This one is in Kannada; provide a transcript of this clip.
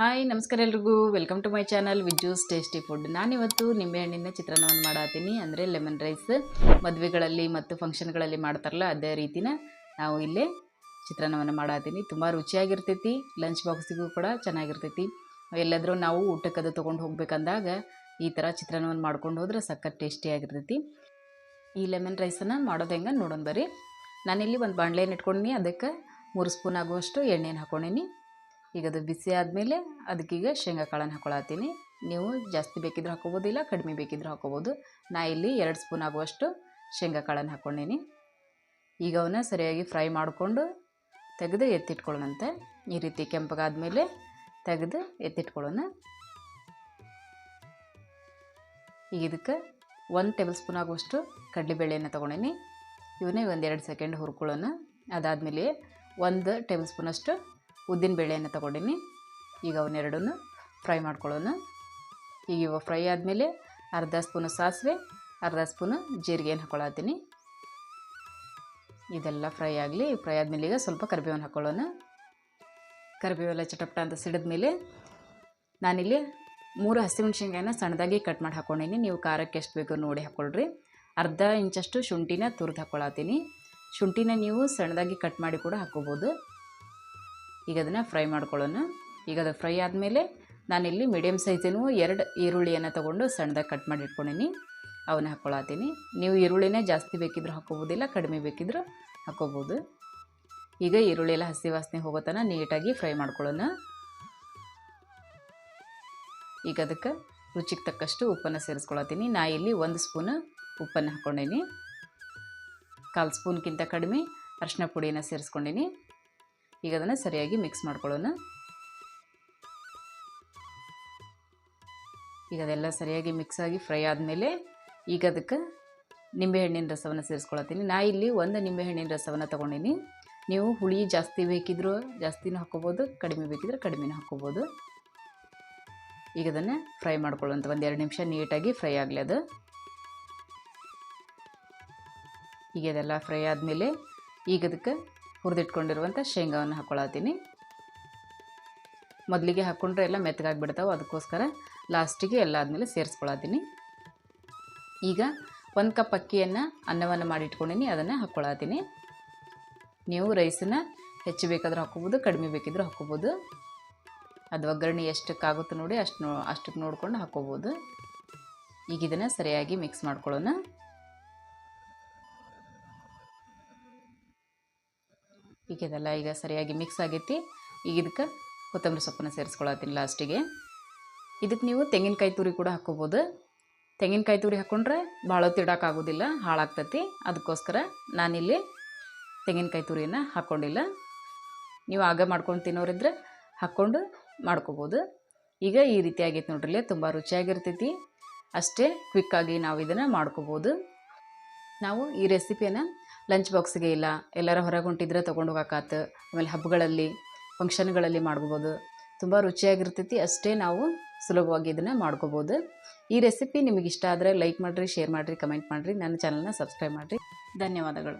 ಹಾಯ್, ನಮಸ್ಕಾರ ಎಲ್ರಿಗೂ. Welcome to my channel Vijju's tasty food ನಾನಿವತ್ತು ನಿಂಬೆಹಣ್ಣಿನ ಚಿತ್ರಾನ್ನವನ್ನು ಮಾಡತ್ತೀನಿ ಅಂದರೆ ಲೆಮನ್ ರೈಸ್ ಮದುವೆಗಳಲ್ಲಿ ಮತ್ತು ಫಂಕ್ಷನ್ಗಳಲ್ಲಿ ಮಾಡ್ತಾರಲ್ಲ, ಅದೇ ರೀತಿನ ನಾವು ಇಲ್ಲೇ ಚಿತ್ರಾನ್ನವನ್ನು ಮಾಡತ್ತೀನಿ ತುಂಬ ರುಚಿಯಾಗಿರ್ತೈತಿ ಲಂಚ್ ಬಾಕ್ಸಿಗೂ ಕೂಡ ಚೆನ್ನಾಗಿರ್ತೈತಿ. ಎಲ್ಲಾದರೂ ನಾವು ಊಟಕ್ಕದು ತೊಗೊಂಡು ಹೋಗ್ಬೇಕಂದಾಗ ಈ ಥರ ಚಿತ್ರಾನ್ನವನ್ನು ಮಾಡ್ಕೊಂಡು ಹೋದ್ರೆ ಸಖತ್ ಟೇಸ್ಟಿಯಾಗಿರ್ತೈತಿ ಈ ಲೆಮನ್ ರೈಸನ್ನು ಮಾಡೋದು ಹೆಂಗೆ ನೋಡೋಣ ಬರ್ರಿ. ನಾನಿಲ್ಲಿ ಒಂದು ಬಾಣಲೆಯನ್ನು ಇಟ್ಕೊಂಡ್ನಿ. ಅದಕ್ಕೆ ಮೂರು ಸ್ಪೂನ್ ಆಗುವಷ್ಟು ಎಣ್ಣೆಯನ್ನು ಹಾಕೊಂಡೀನಿ. ಈಗ ಅದು ಬಿಸಿ ಆದಮೇಲೆ ಅದಕ್ಕೀಗ ಶೇಂಗಾ ಕಾಳನ್ನು ಹಾಕೊಳತ್ತೀನಿ. ನೀವು ಜಾಸ್ತಿ ಬೇಕಿದ್ರೆ ಹಾಕೋಬೋದು ಇಲ್ಲ ಕಡಿಮೆ ಬೇಕಿದ್ರೆ ಹಾಕೋಬೋದು. ನಾ ಇಲ್ಲಿ ಎರಡು ಸ್ಪೂನ್ ಆಗುವಷ್ಟು ಶೇಂಗಾ ಕಾಳನ್ನು ಹಾಕ್ಕೊಂಡೀನಿ ಈಗ ಅವನ್ನ ಸರಿಯಾಗಿ ಫ್ರೈ ಮಾಡಿಕೊಂಡು ತೆಗೆದು ಎತ್ತಿಟ್ಕೊಳ್ಳೋಣಂತೆ. ಈ ರೀತಿ ಕೆಂಪಗಾದ್ಮೇಲೆ ತೆಗೆದು ಎತ್ತಿಟ್ಕೊಳ್ಳೋಣ. ಈಗ ಇದಕ್ಕೆ ಒಂದು ಟೇಬಲ್ ಸ್ಪೂನ್ ಆಗುವಷ್ಟು ಕಡಲೆಬೇಳೆಯನ್ನು ತೊಗೊಂಡೀನಿ. ಇವನ್ನೇ ಒಂದು ಎರಡು ಸೆಕೆಂಡ್ ಹುರ್ಕೊಳ್ಳೋಣ. ಅದಾದಮೇಲೆ ಒಂದು ಟೇಬಲ್ ಸ್ಪೂನಷ್ಟು ಉದ್ದಿನ ಬೇಳೆಯನ್ನು ತಗೊಂಡಿನಿ. ಈಗ ಅವನ್ನೆರಡನ್ನು ಫ್ರೈ ಮಾಡ್ಕೊಳ್ಳೋಣ. ಈಗ ಇವು ಫ್ರೈ ಆದಮೇಲೆ ಅರ್ಧ ಸ್ಪೂನು ಸಾಸಿವೆ, ಅರ್ಧ ಸ್ಪೂನು ಜೀರಿಗೆಯನ್ನು ಹಾಕೊಳತ್ತೀನಿ. ಇದೆಲ್ಲ ಫ್ರೈ ಆಗಲಿ, ಫ್ರೈ ಆದಮೇಲೆ ಈಗ ಸ್ವಲ್ಪ ಕರಿಬೇವನ್ನು ಹಾಕ್ಕೊಳ್ಳೋಣ ಕರಿಬೇವೆಲ್ಲ ಚಟಪಟ ಅಂತ ಸಿಡಿದ ಮೇಲೆ ನಾನಿಲ್ಲಿ ಮೂರು ಹಸಿಮೆಣ್ಸಿನ್ಕಾಯಿನ ಸಣ್ಣದಾಗಿ ಕಟ್ ಮಾಡಿ ಹಾಕ್ಕೊಂಡೀನಿ ನೀವು ಖಾರಕ್ಕೆ ಎಷ್ಟು ಬೇಕೋ ನೋಡಿ ಹಾಕ್ಕೊಳ್ರಿ ಅರ್ಧ ಇಂಚಷ್ಟು ಶುಂಠಿನ ತುರಿದು ಹಾಕ್ಕೊಳತ್ತೀನಿ ಶುಂಠಿನ ನೀವು ಸಣ್ಣದಾಗಿ ಕಟ್ ಮಾಡಿ ಕೂಡ ಹಾಕ್ಕೋಬೋದು. ಈಗ ಅದನ್ನು ಫ್ರೈ ಮಾಡ್ಕೊಳ್ಳೋಣ. ಈಗ ಅದು ಫ್ರೈ ಆದಮೇಲೆ ನಾನಿಲ್ಲಿ ಮೀಡಿಯಮ್ ಸೈಜಿನೂ ಎರಡು ಈರುಳ್ಳಿಯನ್ನು ತೊಗೊಂಡು ಸಣ್ಣದಾಗಿ ಕಟ್ ಮಾಡಿ ಇಟ್ಕೊಂಡೀನಿ. ಅವನ್ನ ಹಾಕ್ಕೊಳತ್ತೀನಿ. ನೀವು ಈರುಳ್ಳಿನೇ ಜಾಸ್ತಿ ಬೇಕಿದ್ರೂ ಹಾಕ್ಕೋಬೋದಿಲ್ಲ, ಕಡಿಮೆ ಬೇಕಿದ್ರೂ ಹಾಕ್ಕೋಬೋದು. ಈಗ ಈರುಳ್ಳಿ ಎಲ್ಲ ಹಸಿ ವಾಸನೆ ಹೋಗೋತನ ನೀಟಾಗಿ ಫ್ರೈ ಮಾಡ್ಕೊಳ್ಳೋಣ. ಈಗ ಅದಕ್ಕೆ ರುಚಿಗೆ ತಕ್ಕಷ್ಟು ಉಪ್ಪನ್ನು ಸೇರಿಸ್ಕೊಳತ್ತೀನಿ. ನಾ ಇಲ್ಲಿ ಒಂದು ಸ್ಪೂನು ಉಪ್ಪನ್ನು ಹಾಕ್ಕೊಂಡೀನಿ. ಕಾಲು ಸ್ಪೂನ್ಗಿಂತ ಕಡಿಮೆ ಅರಿಶಿನ ಪುಡಿಯನ್ನು ಸೇರಿಸ್ಕೊಂಡೀನಿ. ಈಗ ಅದನ್ನು ಸರಿಯಾಗಿ ಮಿಕ್ಸ್ ಮಾಡ್ಕೊಳ್ಳೋಣ. ಈಗ ಅದೆಲ್ಲ ಸರಿಯಾಗಿ ಮಿಕ್ಸ್ ಆಗಿ ಫ್ರೈ ಆದಮೇಲೆ ಈಗ ಅದಕ್ಕೆ ನಿಂಬೆಹಣ್ಣಿನ ರಸವನ್ನು ಸೇರಿಸ್ಕೊಳತ್ತೀನಿ. ನಾ ಇಲ್ಲಿ ಒಂದು ನಿಂಬೆಹಣ್ಣಿನ ರಸವನ್ನು ತೊಗೊಂಡಿನಿ. ನೀವು ಹುಳಿ ಜಾಸ್ತಿ ಬೇಕಿದ್ರೂ ಜಾಸ್ತಿನೂ ಹಾಕ್ಕೋಬೋದು, ಕಡಿಮೆ ಬೇಕಿದ್ರೆ ಕಡಿಮೆನೂ ಹಾಕ್ಕೋಬೋದು. ಈಗ ಅದನ್ನು ಫ್ರೈ ಮಾಡ್ಕೊಳ್ಳೋಂಥ ಒಂದು ಎರಡು ನಿಮಿಷ ನೀಟಾಗಿ ಫ್ರೈ ಆಗಲಿ ಅದು. ಈಗ ಅದೆಲ್ಲ ಫ್ರೈ ಆದಮೇಲೆ ಈಗ ಅದಕ್ಕೆ ಹುರಿದಿಟ್ಕೊಂಡಿರುವಂಥ ಶೇಂಗಾವನ್ನು ಹಾಕ್ಕೊಳತ್ತೀನಿ ಮೊದಲಿಗೆ ಹಾಕ್ಕೊಂಡ್ರೆ ಎಲ್ಲ ಮೆತ್ತಗಾಗಿಬಿಡ್ತಾವೆ, ಅದಕ್ಕೋಸ್ಕರ ಲಾಸ್ಟಿಗೆ ಎಲ್ಲ ಆದಮೇಲೆ ಸೇರಿಸ್ಕೊಳತ್ತೀನಿ. ಈಗ ಒಂದು ಕಪ್ ಅಕ್ಕಿಯನ್ನು ಅನ್ನವನ್ನು ಮಾಡಿಟ್ಕೊಂಡಿನಿ, ಅದನ್ನು ಹಾಕ್ಕೊಳತ್ತೀನಿ ನೀವು ರೈಸನ್ನು ಹೆಚ್ಚು ಬೇಕಾದರೂ ಹಾಕ್ಕೊಬೋದು, ಕಡಿಮೆ ಬೇಕಿದ್ರೂ ಹಾಕ್ಕೊಬೋದು. ಅದು ಒಗ್ಗರಣೆ ಎಷ್ಟಕ್ಕಾಗುತ್ತೆ ನೋಡಿ ಅಷ್ಟು ನೋ, ಅಷ್ಟಕ್ಕೆ ನೋಡ್ಕೊಂಡು ಹಾಕ್ಕೋಬೋದು. ಈಗ ಇದನ್ನು ಸರಿಯಾಗಿ ಮಿಕ್ಸ್ ಮಾಡ್ಕೊಳ್ಳೋಣ. ಈಗ ಇದೆಲ್ಲ ಈಗ ಸರಿಯಾಗಿ ಮಿಕ್ಸ್ ಆಗೈತಿ. ಈಗ ಇದಕ್ಕೆ ಕೊತ್ತಂಬರಿ ಸೊಪ್ಪನ್ನು ಸೇರಿಸ್ಕೊಳತ್ತೀನಿ ಲಾಸ್ಟಿಗೆ ಇದಕ್ಕೆ ನೀವು ತೆಂಗಿನಕಾಯಿ ತುರಿ ಕೂಡ ಹಾಕ್ಕೋಬೋದು ತೆಂಗಿನಕಾಯಿ ತುರಿ ಹಾಕ್ಕೊಂಡ್ರೆ ಭಾಳ ತಿಡೋಕ್ಕಾಗೋದಿಲ್ಲ ಹಾಳಾಗ್ತತಿ. ಅದಕ್ಕೋಸ್ಕರ ನಾನಿಲ್ಲಿ ತೆಂಗಿನಕಾಯಿ ತುರಿಯನ್ನು ಹಾಕ್ಕೊಂಡಿಲ್ಲ ನೀವು ಆಗ ಮಾಡ್ಕೊಂಡು ತಿನ್ನೋರಿದ್ರೆ ಹಾಕ್ಕೊಂಡು ಮಾಡ್ಕೋಬೋದು. ಈಗ ಈ ರೀತಿ ಆಗೈತೆ ನೋಡ್ರಿ ತುಂಬ ರುಚಿಯಾಗಿರ್ತೈತಿ. ಅಷ್ಟೇ ಕ್ವಿಕ್ಕಾಗಿ ನಾವು ಇದನ್ನು ಮಾಡ್ಕೋಬೋದು. ನಾವು ಈ ರೆಸಿಪಿಯನ್ನು ಲಂಚ್ ಬಾಕ್ಸ್ಗೆ ಇಲ್ಲ, ಎಲ್ಲರ ಹೊರಗೆ ಹೊಂಟಿದ್ರೆ ತೊಗೊಂಡು ಹೋಗೋಕ್ಕಾತು ಆಮೇಲೆ ಹಬ್ಬಗಳಲ್ಲಿ ಫಂಕ್ಷನ್ಗಳಲ್ಲಿ ಮಾಡ್ಕೋಬೋದು ತುಂಬ ರುಚಿಯಾಗಿರ್ತೈತಿ, ಅಷ್ಟೇ ನಾವು ಸುಲಭವಾಗಿ ಇದನ್ನು ಮಾಡ್ಕೋಬೋದು. ಈ ರೆಸಿಪಿ ನಿಮಗೆ ಇಷ್ಟ ಆದರೆ ಲೈಕ್ ಮಾಡಿರಿ, ಶೇರ್ ಮಾಡಿರಿ, ಕಮೆಂಟ್ ಮಾಡಿರಿ. ನನ್ನ ಚಾನಲ್ನ ಸಬ್ಸ್ಕ್ರೈಬ್ ಮಾಡಿರಿ. ಧನ್ಯವಾದಗಳು.